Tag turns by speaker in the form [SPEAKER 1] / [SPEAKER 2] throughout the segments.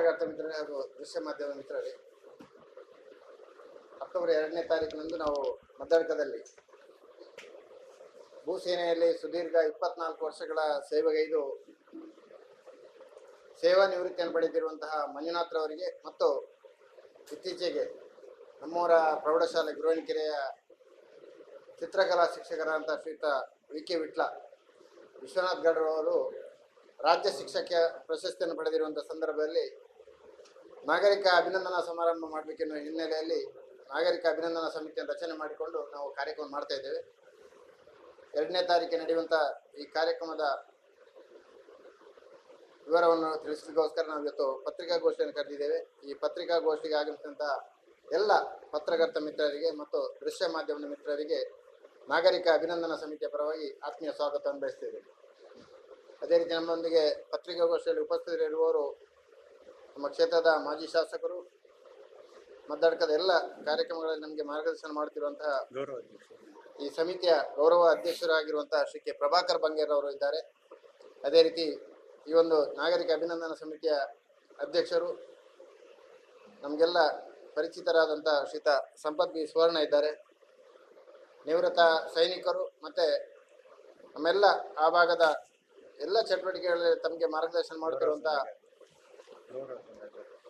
[SPEAKER 1] ಪತ್ರಕರ್ತ ಮಿತ್ರರೇ ಹಾಗೂ ದೃಶ್ಯ ಮಾಧ್ಯಮ ಮಿತ್ರರೇ, ಅಕ್ಟೋಬರ್ ಎರಡನೇ ತಾರೀಕಿನಂದು ನಾವು ಮದ್ದಡ್ಕದಲ್ಲಿ ಭೂಸೇನೆಯಲ್ಲಿ ಸುದೀರ್ಘ ಇಪ್ಪತ್ನಾಲ್ಕು ವರ್ಷಗಳ ಸೇವೆಗೈದು ಸೇವಾ ನಿವೃತ್ತಿಯನ್ನು ಪಡೆದಿರುವಂತಹ ಮಂಜುನಾಥ್ರವರಿಗೆ ಮತ್ತು ಇತ್ತೀಚೆಗೆ ನಮ್ಮೂರ ಪ್ರೌಢಶಾಲೆ ಗುರುವಣಿಕೆರೆಯ ಚಿತ್ರಕಲಾ ಶಿಕ್ಷಕರಾದಂಥ ಶ್ರೀತ ವಿ ಕೆ ವಿಟ್ಲ, ವಿಶ್ವನಾಥ್ ಗೌಡ್ರವರು ರಾಜ್ಯ ಶಿಕ್ಷಕ ಪ್ರಶಸ್ತಿಯನ್ನು ಪಡೆದಿರುವಂಥ ಸಂದರ್ಭದಲ್ಲಿ ನಾಗರಿಕ ಅಭಿನಂದನಾ ಸಮಾರಂಭ ಮಾಡಬೇಕೆನ್ನುವ ಹಿನ್ನೆಲೆಯಲ್ಲಿ ನಾಗರಿಕ ಅಭಿನಂದನಾ ಸಮಿತಿಯನ್ನು ರಚನೆ ಮಾಡಿಕೊಂಡು ನಾವು ಕಾರ್ಯಕ್ರಮ ಮಾಡ್ತಾ ಇದ್ದೇವೆ. ಎರಡನೇ ತಾರೀಕಿಗೆ ನಡೆಯುವಂಥ ಈ ಕಾರ್ಯಕ್ರಮದ ವಿವರವನ್ನು ತಿಳಿಸಲಿಕ್ಕೋಸ್ಕರ ನಾವು ಇವತ್ತು ಪತ್ರಿಕಾಗೋಷ್ಠಿಯನ್ನು ಕರೆದಿದ್ದೇವೆ. ಈ ಪತ್ರಿಕಾಗೋಷ್ಠಿಗೆ ಆಗಮಿಸಿದಂಥ ಎಲ್ಲ ಪತ್ರಕರ್ತ ಮಿತ್ರರಿಗೆ ಮತ್ತು ದೃಶ್ಯ ಮಾಧ್ಯಮದ ಮಿತ್ರರಿಗೆ ನಾಗರಿಕ ಅಭಿನಂದನಾ ಸಮಿತಿಯ ಪರವಾಗಿ ಆತ್ಮೀಯ ಸ್ವಾಗತವನ್ನು ಬಯಸ್ತೇವೆ ಅದೇ ರೀತಿ ನಮ್ಮೊಂದಿಗೆ ಪತ್ರಿಕಾಗೋಷ್ಠಿಯಲ್ಲಿ ಉಪಸ್ಥಿತರಿರುವವರು ನಮ್ಮ ಕ್ಷೇತ್ರದ ಮಾಜಿ ಶಾಸಕರು, ಮದ್ದಾಡ್ಕದ ಎಲ್ಲ ಕಾರ್ಯಕ್ರಮಗಳಲ್ಲಿ ನಮಗೆ ಮಾರ್ಗದರ್ಶನ ಮಾಡುತ್ತಿರುವಂತಹ
[SPEAKER 2] ಗೌರವ
[SPEAKER 1] ಈ ಸಮಿತಿಯ ಗೌರವ ಅಧ್ಯಕ್ಷರಾಗಿರುವಂತಹ ಶ್ರೀ ಕೆ ಪ್ರಭಾಕರ್ ಬಂಗೇರ್ ಅವರು ಇದ್ದಾರೆ. ಅದೇ ರೀತಿ ಈ ಒಂದು ನಾಗರಿಕ ಅಭಿನಂದನಾ ಸಮಿತಿಯ ಅಧ್ಯಕ್ಷರು, ನಮಗೆಲ್ಲ ಪರಿಚಿತರಾದಂತಹ ಶ್ರೀತ ಸಂಪತ್ ಬಿ ಸುವರ್ಣ ಇದ್ದಾರೆ. ನಿವೃತ್ತ ಸೈನಿಕರು ಮತ್ತು ನಮ್ಮೆಲ್ಲ ಆ ಭಾಗದ ಎಲ್ಲ ಚಟುವಟಿಕೆಗಳಲ್ಲಿ ತಮಗೆ ಮಾರ್ಗದರ್ಶನ ಮಾಡುತ್ತಿರುವಂಥ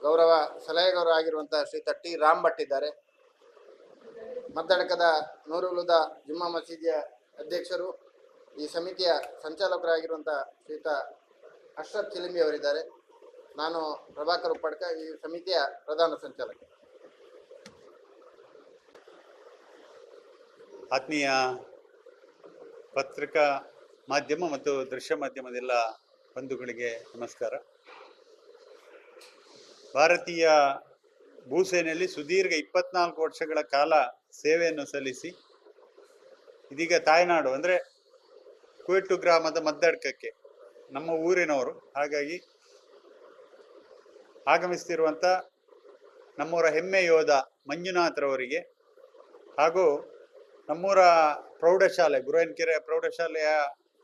[SPEAKER 2] ಗೌರವ
[SPEAKER 1] ಸಲಹೆಗಾರರು ಶ್ರೀ ಶ್ರೀತ ಟಿ ರಾಮ್ ಭಟ್ ಇದ್ದಾರೆ. ಮದ್ದಡಕದ ನೂರುಲುದ ಜುಮ್ಮಾ ಮಸೀದಿಯ ಅಧ್ಯಕ್ಷರು ಈ ಸಮಿತಿಯ ಸಂಚಾಲಕರಾಗಿರುವಂಥ ಶ್ರೀತ ಅಶ್ರಫ್ ಚಿಲಿಂಬಿ ಅವರಿದ್ದಾರೆ. ನಾನು ಪ್ರಭಾಕರ್ ಉಪ್ಪಡ್ಕ ಈ ಸಮಿತಿಯ ಪ್ರಧಾನ ಸಂಚಾಲಕ.
[SPEAKER 2] ಆತ್ಮೀಯ ಪತ್ರಿಕಾ ಮಾಧ್ಯಮ ಮತ್ತು ದೃಶ್ಯ ಮಾಧ್ಯಮದೆಲ್ಲ ಬಂಧುಗಳಿಗೆ ನಮಸ್ಕಾರ. ಭಾರತೀಯ ಭೂಸೇನೆಯಲ್ಲಿ ಸುದೀರ್ಘ ಇಪ್ಪತ್ನಾಲ್ಕು ವರ್ಷಗಳ ಕಾಲ ಸೇವೆಯನ್ನು ಸಲ್ಲಿಸಿ, ಇದೀಗ ತಾಯ್ನಾಡು ಅಂದರೆ ಕುವೆಟ್ಟು ಗ್ರಾಮದ ಮದ್ದಡ್ಕಕ್ಕೆ, ನಮ್ಮ ಊರಿನವರು. ಹಾಗಾಗಿ ಆಗಮಿಸ್ತಿರುವಂಥ ನಮ್ಮೂರ ಹೆಮ್ಮೆ ಯೋಧ ಮಂಜುನಾಥ್ರವರಿಗೆ ಹಾಗೂ ನಮ್ಮೂರ ಪ್ರೌಢಶಾಲೆ ಗುರುವನ್ಕೆರೆ ಪ್ರೌಢಶಾಲೆಯ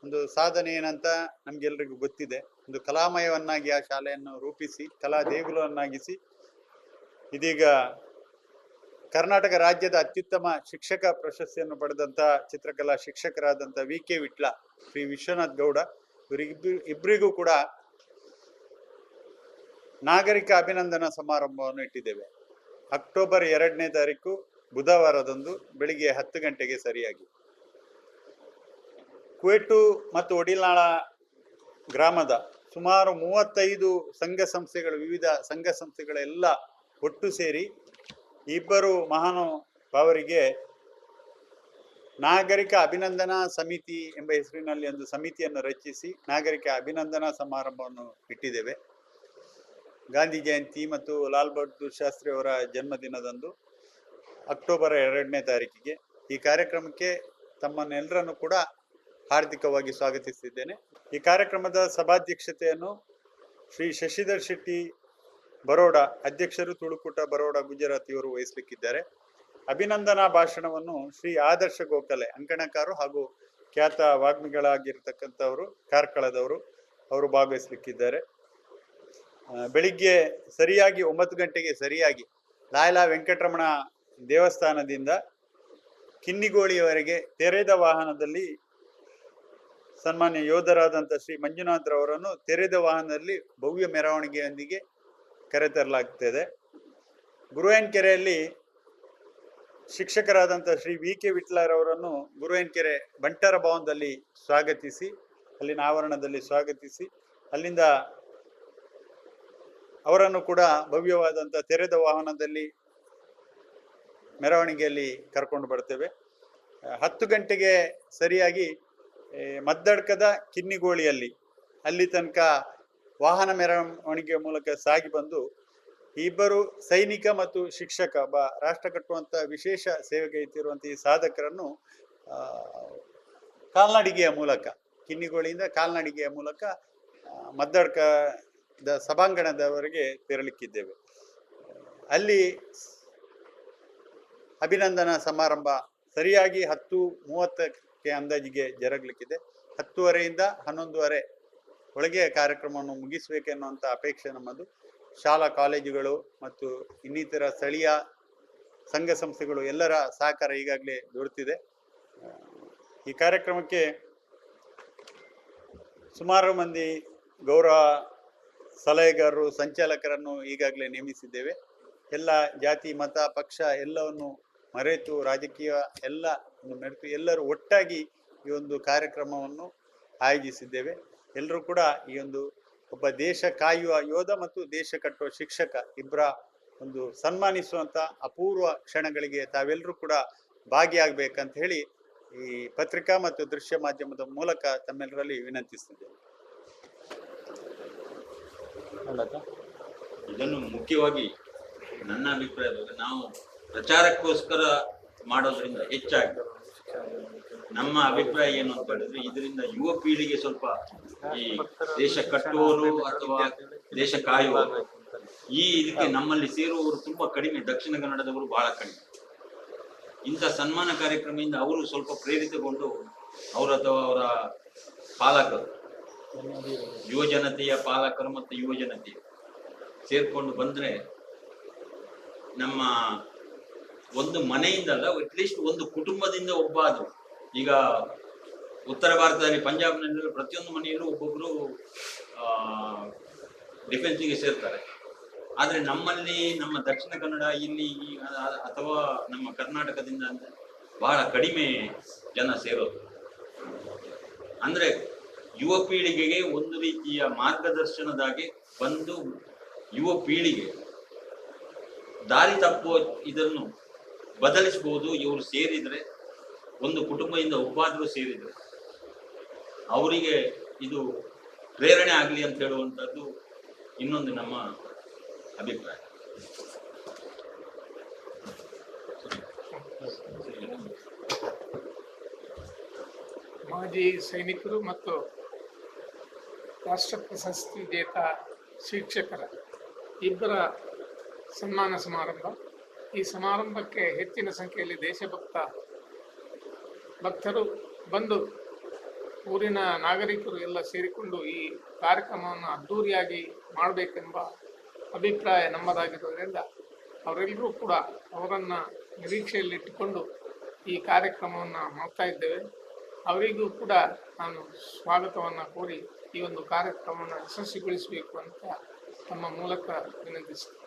[SPEAKER 2] ಒಂದು ಸಾಧನೆ ಏನಂತ ನಮ್ಗೆಲ್ರಿಗೂ ಗೊತ್ತಿದೆ. ಒಂದು ಕಲಾಮಯವನ್ನಾಗಿ ಆ ಶಾಲೆಯನ್ನು ರೂಪಿಸಿ, ಕಲಾ ದೇಗುಲವನ್ನಾಗಿಸಿ, ಇದೀಗ ಕರ್ನಾಟಕ ರಾಜ್ಯದ ಅತ್ಯುತ್ತಮ ಶಿಕ್ಷಕ ಪ್ರಶಸ್ತಿಯನ್ನು ಪಡೆದಂತ ಚಿತ್ರಕಲಾ ಶಿಕ್ಷಕರಾದಂಥ ವಿ ಕೆ ವಿಟ್ಲ, ಶ್ರೀ ವಿಶ್ವನಾಥ್ ಗೌಡ ಇವರಿಬ್ಬರು ಇಬ್ಬರಿಗೂ ಕೂಡ ನಾಗರಿಕ ಅಭಿನಂದನಾ ಸಮಾರಂಭವನ್ನು ಇಟ್ಟಿದ್ದೇವೆ. ಅಕ್ಟೋಬರ್ ಎರಡನೇ ತಾರೀಕು, ಬುಧವಾರದಂದು ಬೆಳಿಗ್ಗೆ ಹತ್ತು ಗಂಟೆಗೆ ಸರಿಯಾಗಿ. ಕುವೆಟ್ಟು ಮತ್ತು ಒಡಿಲಾಳ ಗ್ರಾಮದ ಸುಮಾರು ಮೂವತ್ತೈದು ಸಂಘ ಸಂಸ್ಥೆಗಳು, ವಿವಿಧ ಸಂಘ ಸಂಸ್ಥೆಗಳೆಲ್ಲ ಒಟ್ಟು ಸೇರಿ ಇಬ್ಬರು ಮಹಾನುಭಾವರಿಗೆ ನಾಗರಿಕ ಅಭಿನಂದನಾ ಸಮಿತಿ ಎಂಬ ಹೆಸರಿನಲ್ಲಿ ಒಂದು ಸಮಿತಿಯನ್ನು ರಚಿಸಿ ನಾಗರಿಕ ಅಭಿನಂದನಾ ಸಮಾರಂಭವನ್ನು ಇಟ್ಟಿದ್ದೇವೆ. ಗಾಂಧಿ ಜಯಂತಿ ಮತ್ತು ಲಾಲ್ ಬಹದ್ದೂರ್ ಶಾಸ್ತ್ರಿ ಅವರ ಜನ್ಮದಿನದಂದು ಅಕ್ಟೋಬರ್ ಎರಡನೇ ತಾರೀಕಿಗೆ ಈ ಕಾರ್ಯಕ್ರಮಕ್ಕೆ ತಮ್ಮನ್ನೆಲ್ಲರನ್ನು ಕೂಡ ಹಾರ್ದಿಕವಾಗಿ ಸ್ವಾಗತಿಸಿದ್ದೇನೆ. ಈ ಕಾರ್ಯಕ್ರಮದ ಸಭಾಧ್ಯಕ್ಷತೆಯನ್ನು ಶ್ರೀ ಶಶಿಧರ್ ಶೆಟ್ಟಿ ಬರೋಡ, ಅಧ್ಯಕ್ಷರು ತುಳುಕೂಟ ಬರೋಡ ಗುಜರಾತ್ ಇವರು ವಹಿಸಲಿಕ್ಕಿದ್ದಾರೆ. ಅಭಿನಂದನಾ ಭಾಷಣವನ್ನು ಶ್ರೀ ಆದರ್ಶ ಗೋಖಲೆ ಅಂಕಣಕಾರು ಹಾಗೂ ಖ್ಯಾತ ವಾಗ್ಮಿಗಳಾಗಿರ್ತಕ್ಕಂಥವರು, ಕಾರ್ಕಳದವರು, ಅವರು ಭಾಗವಹಿಸಲಿಕ್ಕಿದ್ದಾರೆ. ಬೆಳಿಗ್ಗೆ ಸರಿಯಾಗಿ, ಒಂಬತ್ತು ಗಂಟೆಗೆ ಸರಿಯಾಗಿ ಲಾಯಲಾ ವೆಂಕಟರಮಣ ದೇವಸ್ಥಾನದಿಂದ ಕಿನ್ನಿಗೋಳಿಯವರೆಗೆ ತೆರೆದ ವಾಹನದಲ್ಲಿ ಸನ್ಮಾನ್ಯ ಯೋಧರಾದಂಥ ಶ್ರೀ ಮಂಜುನಾಥ್ರವರನ್ನು ತೆರೆದ ವಾಹನದಲ್ಲಿ ಭವ್ಯ ಮೆರವಣಿಗೆಯೊಂದಿಗೆ ಕರೆತರಲಾಗ್ತದೆ. ಗುರುವೇನ್ಕೆರೆಯಲ್ಲಿ ಶಿಕ್ಷಕರಾದಂಥ ಶ್ರೀ ವಿ ಕೆ ವಿಟ್ಲರವರನ್ನು ಗುರುವೇನ್ಕೆರೆ ಬಂಟರ ಭವನದಲ್ಲಿ ಸ್ವಾಗತಿಸಿ, ಅಲ್ಲಿನ ಆವರಣದಲ್ಲಿ ಸ್ವಾಗತಿಸಿ, ಅಲ್ಲಿಂದ ಅವರನ್ನು ಕೂಡ ಭವ್ಯವಾದಂಥ ತೆರೆದ ವಾಹನದಲ್ಲಿ ಮೆರವಣಿಗೆಯಲ್ಲಿ ಕರ್ಕೊಂಡು ಬರ್ತೇವೆ. ಹತ್ತು ಗಂಟೆಗೆ ಸರಿಯಾಗಿ ಮದ್ದಡ್ಕದ ಕಿನ್ನಿಗೋಳಿಯಲ್ಲಿ. ಅಲ್ಲಿ ತನಕ ವಾಹನ ಮೆರವಣಿಗೆ ಮೂಲಕ ಸಾಗಿ ಬಂದು ಇಬ್ಬರು ಸೈನಿಕ ಮತ್ತು ಶಿಕ್ಷಕ ಬ, ರಾಷ್ಟ್ರ ಕಟ್ಟುವಂತ ವಿಶೇಷ ಸೇವೆಗೈತಿರುವಂಥ ಈ ಸಾಧಕರನ್ನು ಕಾಲ್ನಡಿಗೆಯ ಮೂಲಕ, ಕಿನ್ನಿಗೋಳಿಯಿಂದ ಕಾಲ್ನಡಿಗೆಯ ಮೂಲಕ ಮದ್ದಡ್ಕದ ಸಭಾಂಗಣದವರೆಗೆ ತೆರಳಿಕ್ಕಿದ್ದೇವೆ. ಅಲ್ಲಿ ಅಭಿನಂದನಾ ಸಮಾರಂಭ ಸರಿಯಾಗಿ ಹತ್ತು ಮೂವತ್ತಕ್ಕೆ ಅಂದಾಜಿಗೆ ಜರಗಲಿಕ್ಕಿದೆ. ಹತ್ತುವರೆಯಿಂದ ಹನ್ನೊಂದುವರೆ ಒಳಗೆ ಕಾರ್ಯಕ್ರಮವನ್ನು ಮುಗಿಸಬೇಕೆನ್ನುವಂಥ ಅಪೇಕ್ಷೆ ನಮ್ಮದು. ಶಾಲಾ, ಕಾಲೇಜುಗಳು ಮತ್ತು ಇನ್ನಿತರ ಸ್ಥಳೀಯ ಸಂಘ ಸಂಸ್ಥೆಗಳು ಎಲ್ಲರ ಸಹಕಾರ ಈಗಾಗಲೇ ದೊರೆತಿದೆ ಈ ಕಾರ್ಯಕ್ರಮಕ್ಕೆ ಸುಮಾರು ಮಂದಿ ಗೌರವ ಸಲಹೆಗಾರರು, ಸಂಚಾಲಕರನ್ನು ಈಗಾಗಲೇ ನೇಮಿಸಿದ್ದೇವೆ. ಎಲ್ಲ ಜಾತಿ, ಮತ, ಪಕ್ಷ ಎಲ್ಲವನ್ನು ಮರೆತು ರಾಜಕೀಯ ಎಲ್ಲ ಮೆರೆತು ಎಲ್ಲರೂ ಒಟ್ಟಾಗಿ ಈ ಒಂದು ಕಾರ್ಯಕ್ರಮವನ್ನು ಆಯೋಜಿಸಿದ್ದೇವೆ. ಎಲ್ಲರೂ ಕೂಡ ಈ ಒಂದು ಒಬ್ಬ ದೇಶ ಕಾಯುವ ಯೋಧ ಮತ್ತು ದೇಶ ಕಟ್ಟುವ ಶಿಕ್ಷಕ ಇಬ್ಬರ ಒಂದು ಸನ್ಮಾನಿಸುವಂತ ಅಪೂರ್ವ ಕ್ಷಣಗಳಿಗೆ ತಾವೆಲ್ಲರೂ ಕೂಡ ಭಾಗಿಯಾಗಬೇಕಂತ ಹೇಳಿ ಈ ಪತ್ರಿಕಾ ಮತ್ತು ದೃಶ್ಯ ಮಾಧ್ಯಮದ ಮೂಲಕ ತಮ್ಮೆಲ್ಲರಲ್ಲಿ ವಿನಂತಿಸ್ತಿದ್ದೇವೆ
[SPEAKER 3] ಇದನ್ನು ಮುಖ್ಯವಾಗಿ ನನ್ನ ಅಭಿಪ್ರಾಯದಾಗ ನಾವು ಪ್ರಚಾರಕ್ಕೋಸ್ಕರ ಮಾಡೋದ್ರಿಂದ ಹೆಚ್ಚಾಗಿ. ನಮ್ಮ ಅಭಿಪ್ರಾಯ ಏನು ಅಂತ ಹೇಳಿದ್ರೆ, ಇದರಿಂದ ಯುವ ಪೀಳಿಗೆ ಸ್ವಲ್ಪ ಈ ದೇಶ ಕಟ್ಟುವವರು ಅಥವಾ ದೇಶ ಕಾಯುವವರು, ಈ ಇದಕ್ಕೆ ನಮ್ಮಲ್ಲಿ ಸೇರುವವರು ತುಂಬಾ ಕಡಿಮೆ. ದಕ್ಷಿಣ ಕನ್ನಡದವರು ಬಹಳ ಕಡಿಮೆ. ಇಂಥ ಸನ್ಮಾನ ಕಾರ್ಯಕ್ರಮದಿಂದ ಅವರು ಸ್ವಲ್ಪ ಪ್ರೇರಿತಗೊಂಡು ಅವರು ಅಥವಾ ಅವರ ಪಾಲಕರು, ಯುವ ಜನತೆಯ ಪಾಲಕರು ಮತ್ತು ಯುವ ಜನತೆಯು ಸೇರ್ಕೊಂಡು ಬಂದ್ರೆ ನಮ್ಮ ಒಂದು ಮನೆಯಿಂದಲ್ಲ ಅಟ್ಲೀಸ್ಟ್ ಒಂದು ಕುಟುಂಬದಿಂದ ಒಬ್ಬ ಅದು ಈಗ ಉತ್ತರ ಭಾರತದಲ್ಲಿ ಪಂಜಾಬ್ನಲ್ಲಿ ಪ್ರತಿಯೊಂದು ಮನೆಯಲ್ಲೂ ಒಬ್ಬೊಬ್ರು ಡಿಫೆನ್ಸಿಗೆ ಸೇರ್ತಾರೆ. ಆದರೆ ನಮ್ಮಲ್ಲಿ, ನಮ್ಮ ದಕ್ಷಿಣ ಕನ್ನಡ, ಇಲ್ಲಿ ಅಥವಾ ನಮ್ಮ ಕರ್ನಾಟಕದಿಂದ ಅಂದ್ರೆ ಬಹಳ ಕಡಿಮೆ ಜನ ಸೇರೋದು. ಅಂದ್ರೆ ಯುವ ಪೀಳಿಗೆಗೆ ಒಂದು ರೀತಿಯ ಮಾರ್ಗದರ್ಶನದಾಗೆ ಬಂದು ಯುವ ಪೀಳಿಗೆ ದಾರಿ ತಪ್ಪುವ ಇದನ್ನು ಬದಲಿಸಬಹುದು ಇವರು ಸೇರಿದ್ರೆ, ಒಂದು ಕುಟುಂಬದಿಂದ ಒಬ್ಬಾದ್ರೂ ಸೇರಿದ್ರೆ, ಅವರಿಗೆ ಇದು ಪ್ರೇರಣೆ ಆಗಲಿ ಅಂತ ಹೇಳುವಂಥದ್ದು ಇನ್ನೊಂದು ನಮ್ಮ ಅಭಿಪ್ರಾಯ.
[SPEAKER 4] ಮಾಜಿ ಸೈನಿಕರು ಮತ್ತು ರಾಷ್ಟ್ರ ಪ್ರಶಸ್ತಿ ಜೇತ ಶಿಕ್ಷಕರ ಇಬ್ಬರ ಸನ್ಮಾನ ಸಮಾರಂಭ. ಈ ಸಮಾರಂಭಕ್ಕೆ ಹೆಚ್ಚಿನ ಸಂಖ್ಯೆಯಲ್ಲಿ ದೇಶಭಕ್ತ ಭಕ್ತರು ಬಂದು ಊರಿನ ನಾಗರಿಕರು ಎಲ್ಲ ಸೇರಿಕೊಂಡು ಈ ಕಾರ್ಯಕ್ರಮವನ್ನು ಅದ್ಧೂರಿಯಾಗಿ ಮಾಡಬೇಕೆಂಬ ಅಭಿಪ್ರಾಯ ನಮ್ಮದಾಗಿರೋದ್ರಿಂದ ಅವರೆಲ್ಲರೂ ಕೂಡ ಅವರನ್ನು ನಿರೀಕ್ಷೆಯಲ್ಲಿಟ್ಟುಕೊಂಡು ಈ ಕಾರ್ಯಕ್ರಮವನ್ನು ಮಾಡ್ತಾ ಇದ್ದೇವೆ. ಅವರಿಗೂ ಕೂಡ ನಾನು ಸ್ವಾಗತವನ್ನು ಕೋರಿ ಈ ಒಂದು ಕಾರ್ಯಕ್ರಮವನ್ನು ಯಶಸ್ವಿಗೊಳಿಸಬೇಕು ಅಂತ ನಮ್ಮ ಮೂಲಕ ವಿನಂತಿಸ್ತೇನೆ.